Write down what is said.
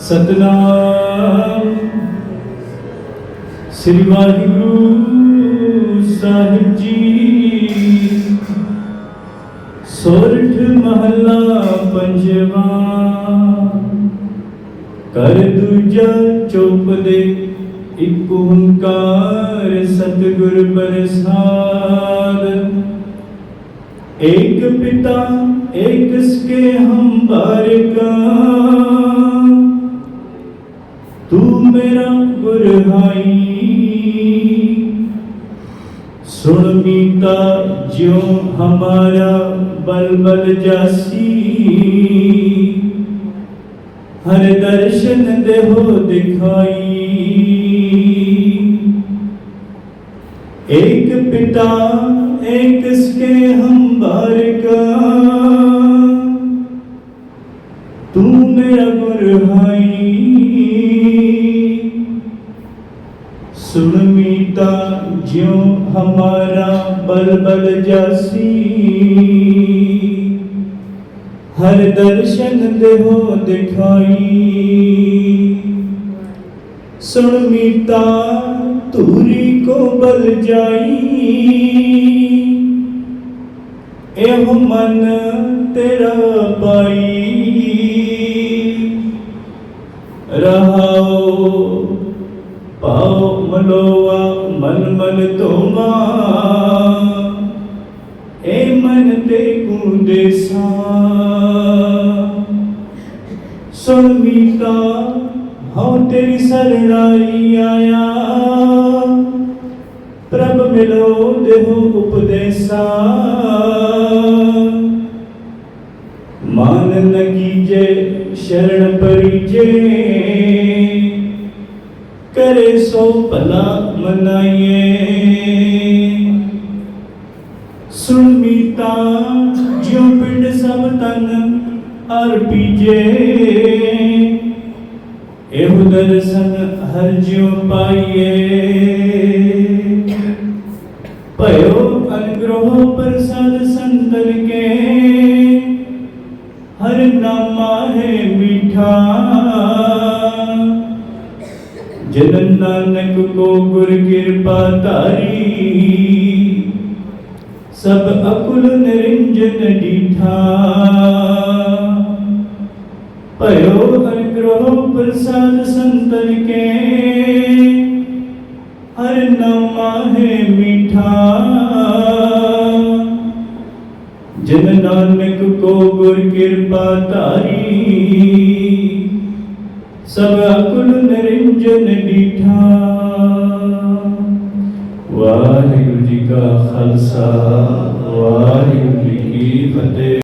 ਸਤਨਾਮ। ਸ੍ਰੀ ਵਾਹਿਗੁਰੂ ਸਾਹਿਬ ਜੀ, ਸੋਰਠ ਮਹੱਲਾ ਪੰਜਵਾ। ਕਰ ਦੂਜਾ ਚੁੱਪ ਦੇ ਇੱਕ ਓੰਕਾਰ ਸਤਿਗੁਰ ਪ੍ਰਸਾਦ। ਏਕ ਪਿਤਾ, ਏਕ ਸਕੇ ਹਮ ਬਾਰਕਾ ਮੇਰਾ ਗੁਰਹਾਈ ਸੁਣ ਮੀਤਾ, ਜਿਉ ਹਮਾਰਾ ਬਲਬਲ ਜਾਸੀ। ਹਰ ਦਰਸ਼ਨ ਦੇ ਹੋ ਦਿਖਾਈ। ਇੱਕ ਪਿਤਾ ਇੱਕ ਸਕੇ ਹੰਬਾਰ ਕਾ ਤੂੰ ਮੇਰਾ ਗੁਰਹਾਈ सुन मीता ज्यो हमारा बल बल जासी हर दर्शन देहो दिखाई सुन मीता तूरी को बल जाई एह मन तेरा पाई ਮਲੋਆ, ਮਨ ਮਨ ਤੋਮਾ ਏ ਮਨ ਤੇ ਕੁੰਦੇ ਸਾ। ਸੁਣ ਮੀਤਾ, ਹਉ ਤੇਰੀ ਸਰਣਾਈ ਆਇਆ। ਪ੍ਰਭ ਮਿਲੋ ਦੇਹੁ ਉਪਦੇਸਾ। ਮਾਨ ਨਕੀਜੇ ਸ਼ਰਣ ਪਰਿਜੇ। ਸੋ ਭਲਾ ਮਨਾਈਏ ਸੁਣ ਮੀਤਾ ਜਿਉ ਪਿੰਡ ਸਭ ਤਨ ਅਰਪੀਜੇ ਇਹੋ ਦਰਸ਼ਨ ਹਰ ਜਿਉ ਪਾਈਏ ਭਇਓ ਅਨਗ੍ਰਹ ਪ੍ਰਸਾਦ ਸੰਤਨ ਕੇ ਹਰ ਨਾਮਾ ਹੈ جنن نانک کو گر کرپا تاری سب اکل نرنجن ڈیٹھا پرو ہر گرہ پرساد سنتن کے ہر نما میٹھا جن نانک کو گر کرپا تاری ਸਭ ਅਕੁਲ ਨਿਰੰਜਨ ਡੀਠਾ ਵਾਹਿਗੁਰੂ ਜੀ ਕਾ ਖਾਲਸਾ ਵਾਹਿਗੁਰੂ ਜੀ ਕੀ ਫਤਿਹ